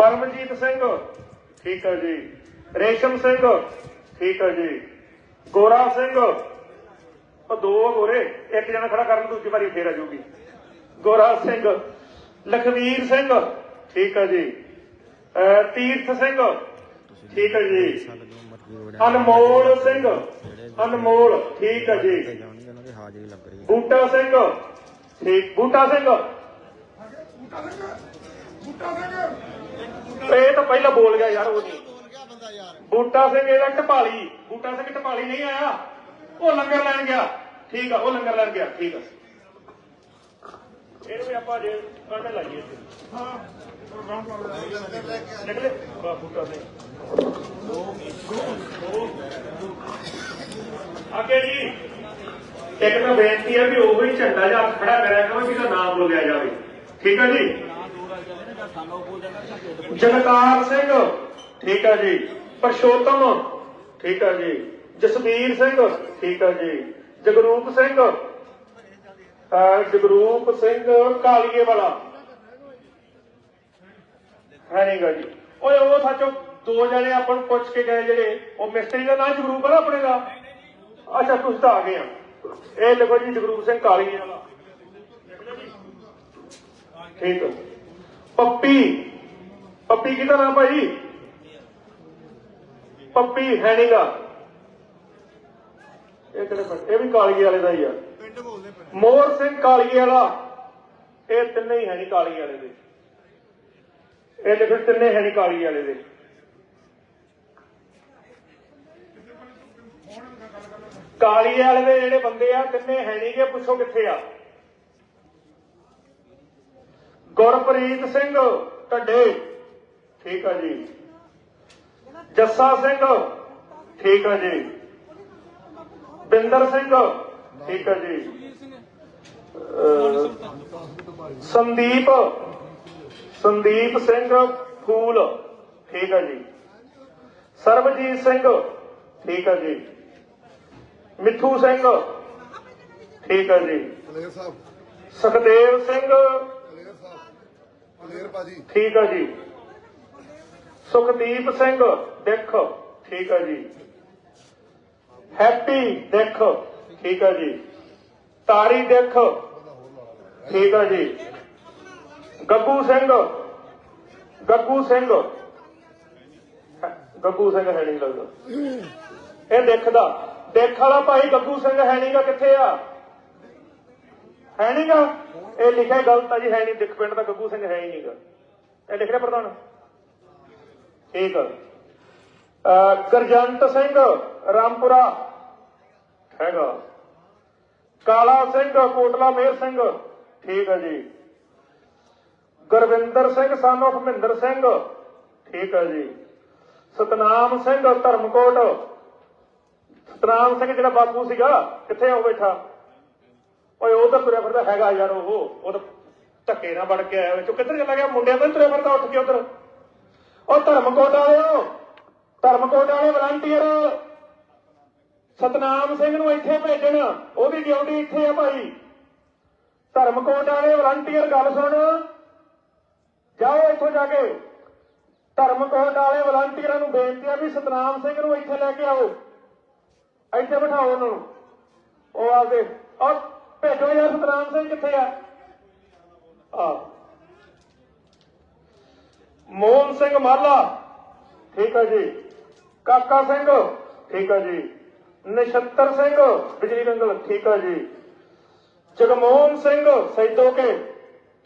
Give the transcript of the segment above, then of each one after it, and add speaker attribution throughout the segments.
Speaker 1: ਪਰਮਜੀਤ ਸਿੰਘ। ਠੀਕ ਹੈ ਜੀ। ਰੇਸ਼ਮ ਸਿੰਘ। ਠੀਕ ਹੈ ਜੀ। ਗੋਰਾ ਸਿੰਘ। ਉਹ ਦੋ ਗੋਰੇ, ਇੱਕ ਜਣਾ ਖੜਾ ਕਰਨ, ਦੂਜੀ ਵਾਰੀ ਫੇਰ ਆ ਜੂਗੀ ਗੋਰਾ ਸਿੰਘ। ਲਖਵੀਰ ਸਿੰਘ। ਠੀਕ ਹੈ ਜੀ। ਤੀਰਥ ਸਿੰਘ। ਠੀਕ ਹੈ ਜੀ। ਅਨਮੋਲ ਸਿੰਘ। ਅਨਮੋਲ। ਠੀਕ ਹੈ ਜੀ।
Speaker 2: ਜਾਣੀ ਉਹਨਾਂ ਦੀ ਹਾਜ਼ਰੀ ਲੱਗ
Speaker 1: ਬੂਟਾ ਸਿੰਘ ਠੀਕ ਬੂਟਾ ਸਿੰਘ। ਇਹ ਤਾਂ ਪਹਿਲਾਂ ਬੋਲ ਗਿਆ ਯਾਰ ਉਹ। ਨਹੀਂ ਬੂਟਾ ਸਿੰਘ ਇਹਦਾ ਟਪਾਲੀ ਬੂਟਾ ਸਿੰਘ ਟਪਾਲੀ ਨਹੀਂ ਆਇਆ। ਉਹ ਲੰਗਰ ਲੈਣ ਗਿਆ। ਠੀਕ ਆ ਉਹ ਲੰਗਰ ਲੈਣ ਗਿਆ। ਠੀਕ ਆ। ਇਹਨੂੰ ਵੀ ਆਪਾਂ ਜੇ ਕੱਢ ਲਾਈਏ। ਨਿਕਲੇ। ਵਾਹ ਬੂਟਾ ਸਿੰਘ। ਅੱਗੇ ਜੀ ਇੱਕ ਤਾਂ ਬੇਨਤੀ ਹੈ ਵੀ ਉਹੀ ਝੰਡਾ ਜਾਂ ਖੜਾ ਕਰਿਆ ਕਰੋ ਜਿਹਦਾ ਨਾਮ ਬੋਲਿਆ ਜਾਵੇ। ਠੀਕ ਹੈ ਜੀ? ਜਗਤਾਰ ਸਿੰਘ, ਠੀਕ ਆ ਜੀ। ਪਰਸ਼ੋਤਮ, ਠੀਕ ਹੈ ਜੀ। ਜਸਵੀਰ ਸਿੰਘ, ਠੀਕ ਆ ਜੀ। ਜਗਰੂਪ ਸਿੰਘ ਜਗਰੂਪ ਸਿੰਘ ਕਾਲੀਏ ਵਾਲਾ ਹੈ ਨਹੀਂਗਾ ਜੀ। ਓਏ, ਉਹ ਸੱਚੋ ਦੋ ਜਣੇ ਆਪਾਂ ਨੂੰ ਪੁੱਛ ਕੇ ਗਏ ਜਿਹੜੇ, ਉਹ ਮਿਸਤਰੀ ਦਾ ਨਾਮ ਜਗਰੂਪ ਹੈ ਨਾ ਆਪਣੇ ਦਾ? ਅੱਛਾ, ਤੁਸੀਂ ਤਾਂ ਆ ਗਏ ਆ। ਇਹ ਲਿਖੋ ਜੀ, ਜਗਰੂਪ ਸਿੰਘ ਕਾਲੀਏ ਵਾਲਾ ਠੀਕ ਹੈ। ਪੱਪੀ। ਪੱਪੀ ਕਿਹਦਾ ਨਾਮ ਭਾਈ? ਪੱਪੀ ਹੈ ਨੀਗਾ ਇਹ ਕਿਹੜੇ ਪਿੰਡ? ਇਹ ਵੀ ਕਾਲੀਏ ਵਾਲੇ ਦਾ ਹੀ ਆ। ਮੋਹਰ ਸਿੰਘ ਕਾਲੀਏ ਵਾਲਾ। ਇਹ ਤਿੰਨੇ ਹੀ ਹੈ ਨਹੀਂ ਕਾਲੀਏ ਵਾਲੇ ਦੇ। ਇਹ ਦੇਖੋ ਤਿੰਨੇ ਹੈ ਨਹੀਂ ਕਾਲੀਏ ਵਾਲੇ ਦੇ। ਕਾਲੀਏ ਵਾਲੇ ਦੇ ਜਿਹੜੇ ਬੰਦੇ ਆ ਤਿੰਨੇ ਹੈ ਨਹੀਂਗੇ ਪੁੱਛੋ ਕਿੱਥੇ ਆ। ਗੁਰਪ੍ਰੀਤ ਸਿੰਘ ਢੱਡੇ। ਠੀਕ ਆ ਜੀ। ਜੱਸਾ ਸਿੰਘ। ਠੀਕ ਆ ਜੀ। ਬਿੰਦਰ ਸਿੰਘ। ਠੀਕ ਆ ਜੀ। ਸੰਦੀਪ। ਸੰਦੀਪ ਸਿੰਘ ਫੂਲ। ਠੀਕ ਆ ਜੀ। ਸਰਬਜੀਤ ਸਿੰਘ। ਠੀਕ ਆ ਜੀ। ਮਿੱਠੂ ਸਿੰਘ। ਠੀਕ ਆ ਜੀ। ਸੁਖਦੇਵ ਸਿੰਘ।
Speaker 3: ਭਾਜੀ
Speaker 1: ਠੀਕ ਆ ਜੀ। ਸੁਖਦੀਪ ਸਿੰਘ, ਦਿੱਖ, ਠੀਕ ਆ ਜੀ। ਹੈਪੀ, ਦਿੱਖ, ਠੀਕ ਆ ਜੀ। ਤਾਰੀ, ਦੇਖ, ਠੀਕ ਆ ਜੀ। ਗੱਗੂ ਸਿੰਘ ਗੱਗੂ ਸਿੰਘ। ਗੱਗੂ ਸਿੰਘ ਹੈ ਨਹੀਂ ਲੱਗਦਾ। ਇਹ ਦੇਖਦਾ। ਦੇਖ ਵਾਲਾ ਭਾਈ ਗੱਗੂ ਸਿੰਘ ਹੈ ਨਹੀਂਗਾ ਕਿੱਥੇ ਆ? ਹੈ ਨਹੀਂਗਾ ਇਹ ਲਿਖਿਆ ਗਲਤ ਆ ਜੀ, ਹੈ ਨਹੀਂ ਦਿਖ ਪਿੰਡ ਦਾ ਗੱਗੂ ਸਿੰਘ ਹੈ ਹੀ ਨਹੀਂਗਾ ਇਹ ਲਿਖ ਰਿਹਾ ਪ੍ਰਧਾਨ। ਠੀਕ ਆ। ਅਹ ਗਰਜੰਟ ਸਿੰਘ, ਰਾਮਪੁਰਾ। ਹੈਗਾ। ਕਾਲਾ ਸਿੰਘ, ਕੋਟਲਾ ਮੇਰ ਸਿੰਘ। ਠੀਕ ਹੈ ਜੀ। ਗੁਰਵਿੰਦਰ ਸਿੰਘ ਸਾਨੋ ਮਹਿੰਦਰ ਸਿੰਘ। ਠੀਕ ਹੈ ਜੀ। ਸਤਨਾਮ ਸਿੰਘ, ਧਰਮਕੋਟ। ਸਤਨਾਮ ਸਿੰਘ ਜਿਹੜਾ ਬਾਪੂ ਸੀਗਾ, ਕਿੱਥੇ ਆ ਬੈਠਾ? ਓਏ, ਉਹ ਤਾਂ ਤੁਰਿਆ ਫਿਰਦਾ ਹੈਗਾ ਯਾਰ ਉਹ। ਉਹ ਤਾਂ ਧੱਕੇ ਨਾਲ ਵੜ ਕੇ ਆਇਆ ਵਿੱਚੋਂ ਕਿੱਧਰ ਚਲਾ ਗਿਆ? ਮੁੰਡਿਆਂ ਤੋਂ ਤੁਰਿਆ ਫਿਰਦਾ ਉੱਠ ਕੇ ਉਧਰ। ਉਹ ਧਰਮਕੋਟ ਵਾਲਿਓ, ਧਰਮਕੋਟ ਵਾਲੇ ਵਲੰਟੀਅਰ ਸਤਨਾਮ ਸਿੰਘ ਨੂੰ ਇੱਥੇ ਭੇਜਣ। ਉਹਦੀ ਡਿਊਟੀ ਇੱਥੇ ਆ ਭਾਈ। ਧਰਮਕੋਟ ਵਾਲੇ ਵਲੰਟੀਅਰ ਗੱਲ ਸੁਣ। ਜਾਓ ਇੱਥੋਂ ਜਾ ਕੇ। ਧਰਮਕੋਟ ਵਾਲੇ ਵਲੰਟੀਅਰਾਂ ਨੂੰ ਬੇਨਤੀ ਆ ਵੀ ਸਤਨਾਮ ਸਿੰਘ ਨੂੰ ਇੱਥੇ ਲੈ ਕੇ ਆਓ। ਇੱਥੇ ਬਿਠਾਓ ਉਹਨੂੰ ਉਹ ਆਦੇ ਔਰ ਭੇਜੋ ਯਾਰ ਸਤਨਾਮ ਸਿੰਘ ਕਿੱਥੇ ਆ? ਆ। ਮੋਹਨ ਸਿੰਘ ਮਾਲਾ। ਠੀਕ ਹੈ ਜੀ। ਕਾਕਾ ਸਿੰਘ। ਠੀਕ ਹੈ ਜੀ। ਨਛੱਤਰ ਸਿੰਘ। ਬਿਜਲੀ ਨੰਗਲ ਠੀਕ ਹੈ ਜੀ। ਜਗਮੋਹਨ ਸਿੰਘ ਸੈਦੋਕੇ।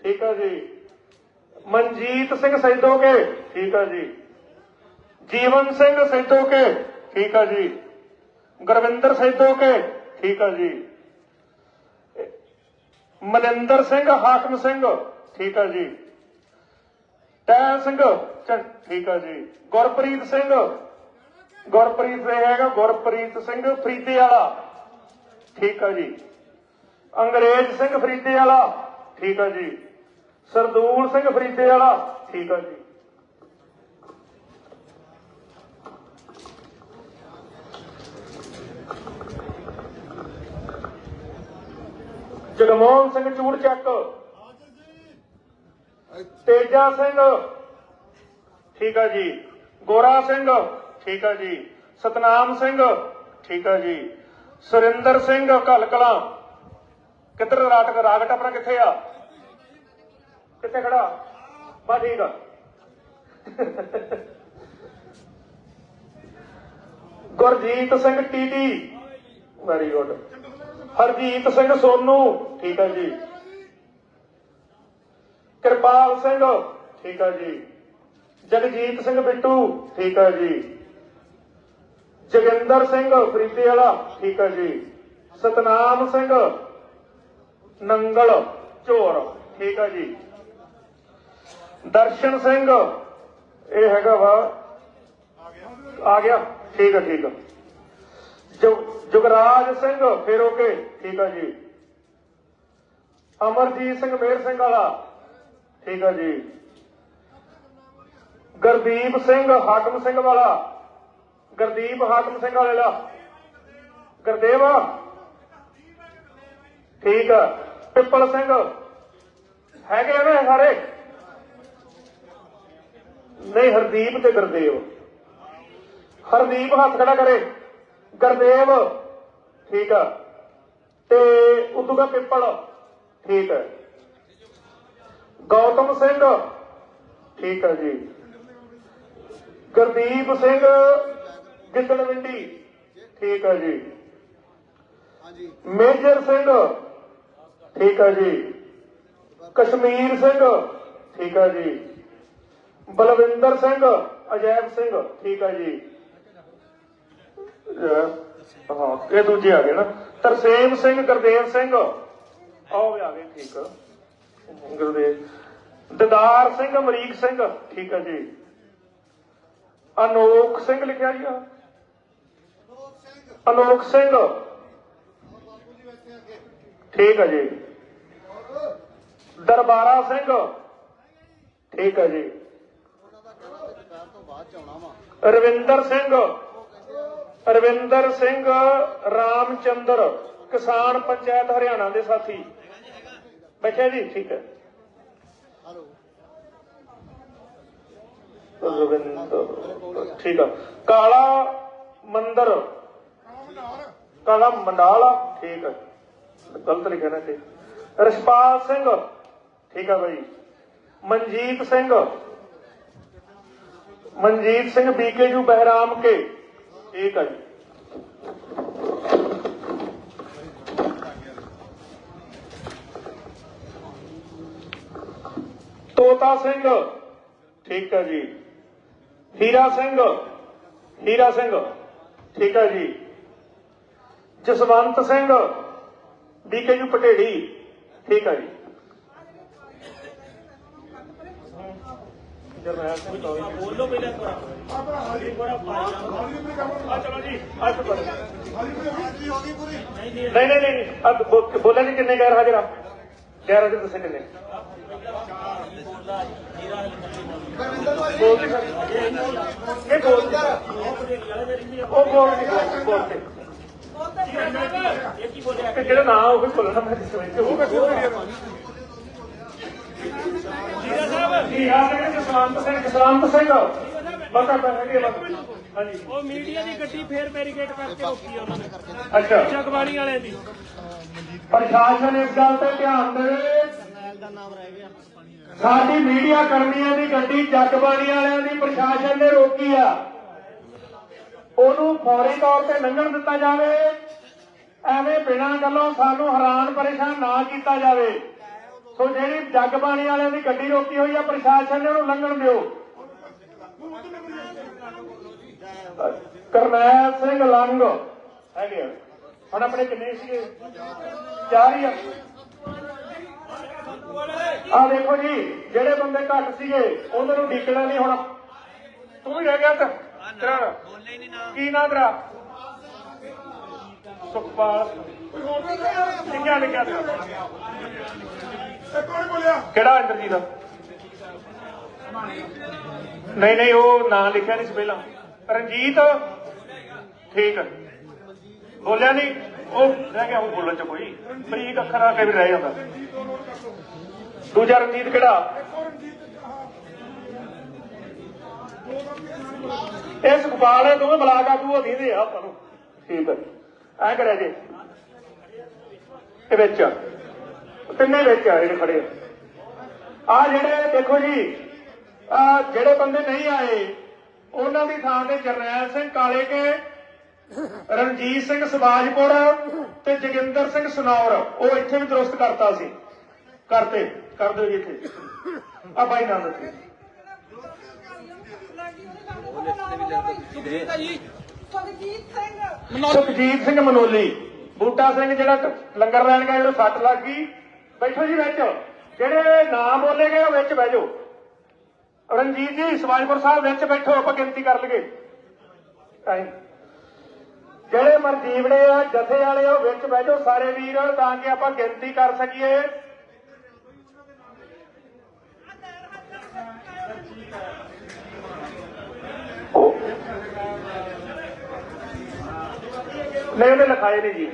Speaker 1: ਠੀਕ ਹੈ ਜੀ। ਮਨਜੀਤ ਸਿੰਘ ਸੈਦੋਕੇ। ਠੀਕ ਹੈ ਜੀ। ਜੀਵਨ ਸਿੰਘ ਸੈਦੋਕੇ। ਠੀਕ ਹੈ ਜੀ। ਗੁਰਵਿੰਦਰ ਸੈਦੋਕੇ। ਠੀਕ ਹੈ ਜੀ। ਮਨਿੰਦਰ ਸਿੰਘ, ਹਾਕਮ ਸਿੰਘ। ਠੀਕ ਆ ਜੀ। ਟੈ ਸਿੰਘ। ਠੀਕ ਆ ਜੀ। ਗੁਰਪ੍ਰੀਤ ਸਿੰਘ। ਗੁਰਪ੍ਰੀਤ ਸਿੰਘ ਹੈਗਾ ਗੁਰਪ੍ਰੀਤ ਸਿੰਘ ਫਰੀਦੇ ਵਾਲਾ ਠੀਕ ਆ ਜੀ। ਅੰਗਰੇਜ਼ ਸਿੰਘ ਫਰੀਦੇ ਵਾਲਾ ਠੀਕ ਆ ਜੀ। ਸਰਦੂਲ ਸਿੰਘ ਫਰੀਦੇ ਵਾਲਾ ਠੀਕ ਆ ਜੀ। ਜਗਮੋਹਨ ਸਿੰਘ ਚੂੜ ਤੇਜਾ ਸਿੰਘ। ਠੀਕ ਆ ਜੀ। ਗੋਰਾ ਸਿੰਘ। ਠੀਕ ਆ ਜੀ। ਸਤਨਾਮ ਸਿੰਘ। ਠੀਕ ਆ ਜੀ। ਸੁਰਿੰਦਰ ਸਿੰਘ ਕਲਕਲਾ ਕਿੱਧਰ ਰਾਟਕ ਰਾਗਟ ਆਪਣਾ ਕਿੱਥੇ ਆ? ਕਿੱਥੇ ਖੜਾ? ਬਾ ਠੀਕ ਆ। Gurjeet Singh TT. Very good Harjeet Singh Sonu, ਠੀਕ ਆ ਜੀ। ਕਿਰਪਾਲ ਸਿੰਘ, ਠੀਕ ਹੈ ਜੀ। ਜਗਜੀਤ ਸਿੰਘ ਬਿੱਟੂ, ਠੀਕ ਆ ਜੀ। ਜਗਿੰਦਰ ਸਿੰਘ ਫਰੀਦੇ ਵਾਲਾ ਠੀਕ ਆ ਜੀ। ਸਤਨਾਮ ਸਿੰਘ ਨੰਗਲ ਝੋਰ ਠੀਕ ਆ ਜੀ। ਦਰਸ਼ਨ ਸਿੰਘ, ਇਹ ਹੈਗਾ ਵਾ। ਆ ਗਿਆ। ਠੀਕ ਆ ਠੀਕ ਆ ਜੋ ਜੁਗਰਾਜ ਸਿੰਘ, ਫਿਰ ਓਕੇ ਠੀਕ ਆ ਜੀ। ਅਮਰਜੀਤ ਸਿੰਘ ਮੇਰ ਸਿੰਘ ਵਾਲਾ, ਠੀਕ ਆ ਜੀ। ਗੁਰਦੀਪ ਸਿੰਘ, ਹਾਕਮ ਸਿੰਘ ਵਾਲਾ, ਗੁਰਦੀਪ ਹਾਕਮ ਸਿੰਘ ਵਾਲੇ ਵਾਲਾ ਗੁਰਦੇਵ। ਠੀਕ ਆ। ਪਿੱਪਲ ਸਿੰਘ। ਹੈਗੇ ਆ ਸਾਰੇ? ਨਹੀਂ, ਹਰਦੀਪ ਤੇ ਗੁਰਦੇਵ। ਹਰਦੀਪ ਹੱਥ ਖੜਾ ਕਰੇ। ਗੁਰਦੇਵ। ਠੀਕ ਆ। ਤੇ ਉਦੋਂ ਦਾ ਪਿੱਪਲ ਠੀਕ ਹੈ। ਗੌਤਮ ਸਿੰਘ ਠੀਕ ਹੈ ਜੀ। ਗੁਰਦੀਪ ਸਿੰਘ ਗਿੱਦੜਵਿੰਡੀ ਠੀਕ ਹੈ ਜੀ।
Speaker 3: ਹਾਂਜੀ।
Speaker 1: ਮੇਜਰ ਸਿੰਘ ਠੀਕ ਹੈ ਜੀ। ਕਸ਼ਮੀਰ ਸਿੰਘ ਠੀਕ ਹੈ ਜੀ। ਬਲਵਿੰਦਰ ਸਿੰਘ ਅਜੈਬ ਸਿੰਘ ਠੀਕ ਹੈ ਜੀ। ਹਾਂ ਇਹ ਦੂਜੇ ਆ ਗਏ ਨਾ। ਤਰਸੇਮ ਸਿੰਘ, ਗੁਰਦੇਵ ਸਿੰਘ। ਆਹ ਵੀ ਆ ਗਏ, ਠੀਕ। ਗੁਰਦੇਵ। ਦਦਾਰ ਸਿੰਘ, ਅਮਰੀਕ ਸਿੰਘ। ਠੀਕ ਹੈ ਜੀ। ਅਨੋਖ ਸਿੰਘ ਲਿਖਿਆ ਜੀ ਆ। ਅਨੋਖ ਸਿੰਘ। ਠੀਕ ਹੈ ਜੀ। ਦਰਬਾਰਾ ਸਿੰਘ। ਠੀਕ ਹੈ ਜੀ। ਰਵਿੰਦਰ ਸਿੰਘ। ਰਵਿੰਦਰ ਸਿੰਘ ਰਾਮਚੰਦਰ, ਕਿਸਾਨ ਪੰਚਾਇਤ ਹਰਿਆਣਾ ਦੇ ਸਾਥੀ। ਬੈਠੇ ਜੀ, ਠੀਕ ਹੈ। ਰਵਿੰਦਰ, ਠੀਕ ਆ। ਕਾਲਾ ਮੰਦਰ। ਕਾਲਾ ਮੰਡਾਲਾ, ਠੀਕ ਹੈ ਗਲਤ ਲਿਖਿਆ ਨਾ ਤੇ ਰਸ਼ਪਾਲ ਸਿੰਘ, ਠੀਕ ਆ ਬਾਈ। ਮਨਜੀਤ ਸਿੰਘ। ਮਨਜੀਤ ਸਿੰਘ ਬੀਕੇਯੂ ਬਹਿਰਾਮ ਕੇ। ਠੀਕ ਹੈ ਜੀ। ਤੋਤਾ ਸਿੰਘ, ਠੀਕ ਹੈ ਜੀ। ਹੀਰਾ ਸਿੰਘ ਹੀਰਾ ਸਿੰਘ, ਠੀਕ ਹੈ ਜੀ। ਜਸਵੰਤ ਸਿੰਘ ਬੀਕੇਯੂ ਪਟੇੜੀ, ਠੀਕ ਹੈ ਜੀ। ਜਰਨੈਲ ਸਿੰਘ ਬੋਲੋ ਪਹਿਲਾਂ ਆ ਚਲੋ ਜੀ ਆ ਚਲੋ ਨਹੀਂ ਨਹੀਂ ਨਹੀਂ ਅਬ ਬੋਲੇ ਨਹੀਂ ਕਿੰਨੇ ਗੈਰ ਹਾਜ਼ਰ ਆ ਗੈਰ ਹਾਜ਼ਰ ਦੱਸੇ ਕਿੰਨੇ ਬੋਲਦੇ ਸਰ ਇਹ ਬੋਲਦੇ ਉਹ ਬੋਲ ਨਹੀਂ ਬੋਲਦੇ ਇਹ ਜਿਹੜਾ ਨਾਂ ਉਹ ਬੋਲਣਾ ਮੈਂ ਜਿਸ ਵਿੱਚ ਉਹ ਮੈਂ ਸਿੰਘ ਜਸਵੰਤ ਸਿੰਘ ਜਸਵੰਤ ਸਿੰਘ। ਬਤਾ ਤਾਂ ਹੈਗੇ ਬਸ ਹਾਂਜੀ।
Speaker 4: ਉਹ ਮੀਡੀਆ ਦੀ ਗੱਡੀ ਫੇਰ ਬੈਰੀਕੇਡ ਕਰਕੇ ਰੋਕੀ ਉਹਨਾਂ ਨੇ।
Speaker 1: ਅੱਛਾ।
Speaker 4: ਜਗਬਾਣੀ ਵਾਲਿਆਂ ਦੀ।
Speaker 1: ਪ੍ਰਸ਼ਾਸਨ ਇਸ ਗੱਲ ਤੇ ਧਿਆਨ ਦੇਵੇ ਸਾਡੀ ਮੀਡੀਆ ਕਰਮੀਆਂ ਦੀ ਗੱਡੀ ਜਗਬਾਣੀ ਵਾਲਿਆਂ ਦੀ ਪ੍ਰਸ਼ਾਸਨ ਨੇ ਰੋਕੀ ਆ। ਉਹਨੂੰ ਫੌਰੀ ਤੌਰ ਤੇ ਲੰਘਣ ਦਿੱਤਾ ਜਾਵੇ। ਐਵੇਂ ਬਿਨਾਂ ਗੱਲੋਂ ਸਾਨੂੰ ਹੈਰਾਨ ਪਰੇਸ਼ਾਨ ਨਾ ਕੀਤਾ ਜਾਵੇ। ਸੋ ਜਿਹੜੀ ਪਾਣੀ ਵਾਲਿਆਂ ਦੀ ਗੱਡੀ ਰੋਕੀ ਹੋਈ ਆ, ਪ੍ਰਸ਼ਾਸਨ ਨੇ ਉਹਨੂੰ ਲੰਘਣ ਦਿਓ। ਕਰਨੈਲ ਸਿੰਘ ਲੰਗ ਹੈਗੇ ਹੁਣ ਆਪਣੇ ਕਿੰਨੇ ਸੀਗੇ? ਚਾਰ ਹੀ ਆ। ਆ ਦੇਖੋ ਜੀ, ਜਿਹੜੇ ਬੰਦੇ ਘੱਟ ਸੀਗੇ, ਉਹਨਾਂ ਨੂੰ ਡਿੱਕਣਾ ਨਹੀਂ ਹੁਣ। ਤੂੰ ਵੀ ਰਹਿ ਗਿਆ ਤੇ। ਕੀ ਨਾ ਤੇਰਾ? ਸੁਖਪਾਲ। ਲਿਖਿਆ ਲਿਖਿਆ ਤੇਰਾ
Speaker 3: ਕੌਣ ਬੋਲਿਆ?
Speaker 1: ਕਿਹੜਾ ਇੰਦਰਜੀਤ ਦਾ ਨਹੀਂ ਨਹੀਂ ਉਹ ਨਾਂ ਲਿਖਿਆ ਨਹੀਂ ਸੀ ਪਹਿਲਾਂ। ਰਣਜੀਤ? ਠੀਕ ਬੋਲਿਆ ਨਹੀਂ? ਉਹ ਰਹਿ ਗਿਆ ਉਹ ਬੋਲਣ ਚ ਕੋਈ। ਬਰੀਕ ਅੱਖਰ ਆ ਕੇ ਵੀ ਰਹਿ ਜਾਂਦਾ। ਦੂਜਾ ਰਣਜੀਤ ਕਿਹੜਾ? ਇਹ ਸੁਖਪਾਲ ਹੈ ਦੋਵੇਂ ਬਲਾਕ ਆਗੂ ਅਧੀਨ ਆ ਆਪਾਂ ਨੂੰ। ਠੀਕ ਹੈ ਐ ਕਰਿਆ ਜੀ। ਇਹ ਵਿੱਚ। ਤਿੰਨੇ ਵਿੱਚ ਆ ਜਿਹੜੇ ਖੜੇ। ਆ ਜਿਹੜੇ ਦੇਖੋ ਜੀ ਆ ਜਿਹੜੇ ਬੰਦੇ ਨਹੀਂ ਆਏ, ਉਹਨਾਂ ਦੀ ਥਾਂ ਤੇ ਜਰਨੈਲ ਸਿੰਘ ਕਾਲੇ ਕੇ, ਰਣਜੀਤ ਸਿੰਘ ਸਵਾਜਪੁਰ ਤੇ ਜੋਗਿੰਦਰ ਸਿੰਘ ਸਨੌਰ, ਉਹ ਇੱਥੇ ਵੀ ਦਰੁਸਤ ਕਰਤਾ ਸੀ। ਕਰਤੇ, ਕਰ ਦਿਓ ਜੀ ਇੱਥੇ। ਆ ਬਾਈ ਨਾਮ ਦੱਸੋ
Speaker 5: ਸੁਖਜੀਤ ਸਿੰਘ
Speaker 1: ਮਨੋਲੀ, ਬੂਟਾ ਸਿੰਘ ਜਿਹੜਾ ਲੰਗਰ ਲੈਣ ਗਿਆ ਜਿਹੜਾ ਸੱਟ ਲੱਗ ਗਈ। ਬੈਠੋ ਜੀ ਵਿੱਚ। ਜਿਹੜੇ ਨਾਮ ਬੋਲੇ ਗਏ ਉਹ ਵਿੱਚ ਬਹਿ ਜਾਓ। ਰਣਜੀਤ ਜੀ, ਸਵਾਜਪੁਰ ਸਾਹਿਬ ਵਿੱਚ ਬੈਠੋ, ਆਪਾਂ ਗਿਣਤੀ ਕਰ ਲਈਏ। ਟਾਈਮ ਜਿਹੜੇ ਮਰਜੀਵੜੇ ਆ, ਜਥੇ ਵਾਲੇ, ਉਹ ਵਿੱਚ ਬਹਿ ਜਾਓ ਸਾਰੇ ਵੀਰ, ਤਾਂ ਕਿ ਆਪਾਂ ਗਿਣਤੀ ਕਰ ਸਕੀਏ। ਨਹੀਂ ਉਹਨੇ ਲਿਖਾਏ ਨਹੀਂ ਜੀ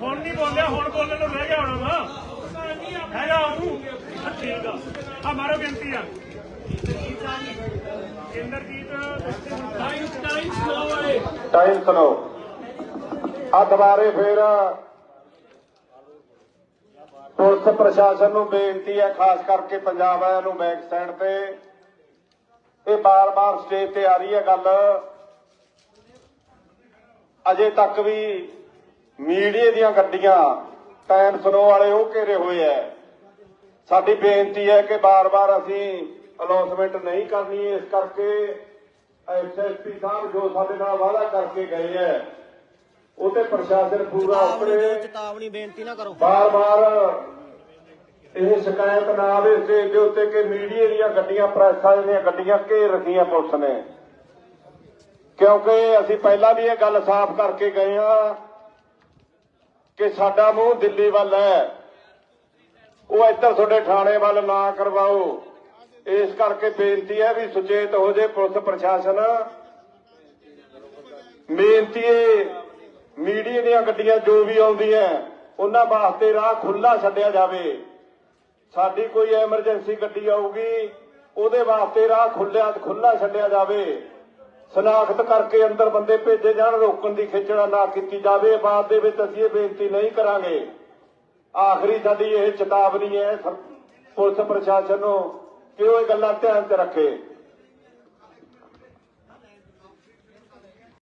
Speaker 1: ਹੁਣ ਨਹੀਂ ਬੋਲਿਆ ਹੁਣ ਬੋਲਣ ਨੂੰ ਰਹਿ ਗਿਆ ਹੋਣਾ ਵਾ ਹੈਗਾ ਉਹਨੂੰ ਠੀਕ ਆ। ਆ ਮਾਰੋ ਗਿਣਤੀ ਆ। ਇੰਦਰਜੀਤ ਟਾਈਮ ਟਾਈਮ ਆਏ
Speaker 6: ਆ ਦੁਬਾਰੇ ਫੇਰ ਪੁਲਿਸ ਪ੍ਰਸ਼ਾਸਨ ਨੂੰ ਬੇਨਤੀ ਹੈ ਖਾਸ ਕਰਕੇ ਪੰਜਾਬ ਵਾਲਿਆਂ ਨੂੰ ਬੈਕ ਸਾਈਡ ਤੇ। ਇਹ ਬਾਰ-ਬਾਰ ਸਟੇਜ ਤੇ ਆ ਰਹੀ ਹੈ ਗੱਲ। ਅਜੇ ਤੱਕ ਵੀ ਮੀਡੀਆ ਦੀਆਂ ਗੱਡੀਆਂ ਟਾਈਮ ਸੁਣੋ ਵਾਲੇ ਉਹ ਘੇਰੇ ਹੋਏ ਐ ਸਾਡੀ ਬੇਨਤੀ ਹੈ ਕਿ ਬਾਰ-ਬਾਰ ਅਸੀਂ ਅਨਾਉਂਸਮੈਂਟ ਨਹੀਂ ਕਰਨੀ ਇਸ ਕਰਕੇ ਐਸਐਸਪੀ ਸਾਹਿਬ ਜੋ ਸਾਡੇ ਨਾਲ ਵਾਅਦਾ ਕਰਕੇ ਗਏ ਐ ਉਹ ਤੇ ਪ੍ਰਸ਼ਾਸਨ ਪੂਰਾ ਉਪਰੇ
Speaker 2: ਚੇਤਾਵਨੀ ਬੇਨਤੀ ਨਾ ਕਰੋ।
Speaker 6: ਬਾਰ-ਬਾਰ ਇਹ ਸ਼ਿਕਾਇਤ ਨਾ ਆਵੇ ਸਟੇਜ ਦੇ ਉੱਤੇ ਕਿ ਮੀਡੀਆ ਦੀਆਂ ਗੱਡੀਆਂ ਪ੍ਰੈਸਾਂ ਦੀਆਂ ਗੱਡੀਆਂ ਘੇਰ ਰੱਖੀਆਂ ਪੁਲਿਸ ਨੇ। ਕਿਉਂਕਿ ਅਸੀਂ ਪਹਿਲਾਂ ਵੀ ਇਹ ਗੱਲ ਸਾਫ਼ ਕਰਕੇ ਗਏ ਆ ਕਿ ਸਾਡਾ ਮੂੰਹ ਦਿੱਲੀ ਵੱਲ ਹੈ। ਉਹ ਇੱਧਰ ਤੁਹਾਡੇ ਥਾਣੇ ਵੱਲ ਨਾ ਕਰਵਾਓ। ਇਸ ਕਰਕੇ ਬੇਨਤੀ ਹੈ ਵੀ ਸੁਚੇਤ ਹੋ ਜੇ ਪੁਲਿਸ ਪ੍ਰਸ਼ਾਸਨ। ਬੇਨਤੀ ਹੈ, ਮੀਡੀਆ ਦੀਆਂ ਗੱਡੀਆਂ ਜੋ ਵੀ ਆਉਂਦੀਆਂ, ਉਹਨਾਂ ਵਾਸਤੇ ਰਾਹ ਖੁੱਲਾ ਛੱਡਿਆ ਜਾਵੇ। ਸਾਡੀ ਕੋਈ ਐਮਰਜੈਂਸੀ ਗੱਡੀ ਆਊਗੀ, ਉਹਦੇ ਵਾਸਤੇ ਰਾਹ ਖੁੱਲਿਆ ਖੁੱਲਾ ਛੱਡਿਆ ਜਾਵੇ। ਸਨਾਖਤ ਕਰਕੇ ਅੰਦਰ ਬੰਦੇ ਭੇਜੇ ਜਾਣ, ਰੋਕਣ ਦੀ ਖਿੱਚਣਾ ਨਾ ਕੀਤੀ ਜਾਵੇ। ਬਾਅਦ ਦੇ ਵਿੱਚ ਅਸੀਂ ਇਹ ਬੇਨਤੀ ਨਹੀਂ ਕਰਾਂਗੇ। ਆਖਰੀ ਸਾਡੀ ਇਹ ਚੇਤਾਵਨੀ ਹੈ ਪੁਲਿਸ ਪ੍ਰਸ਼ਾਸਨ ਨੂੰ ਕਿ ਉਹ ਇਹ ਗੱਲਾਂ ਧਿਆਨ 'ਚ ਰੱਖੇ।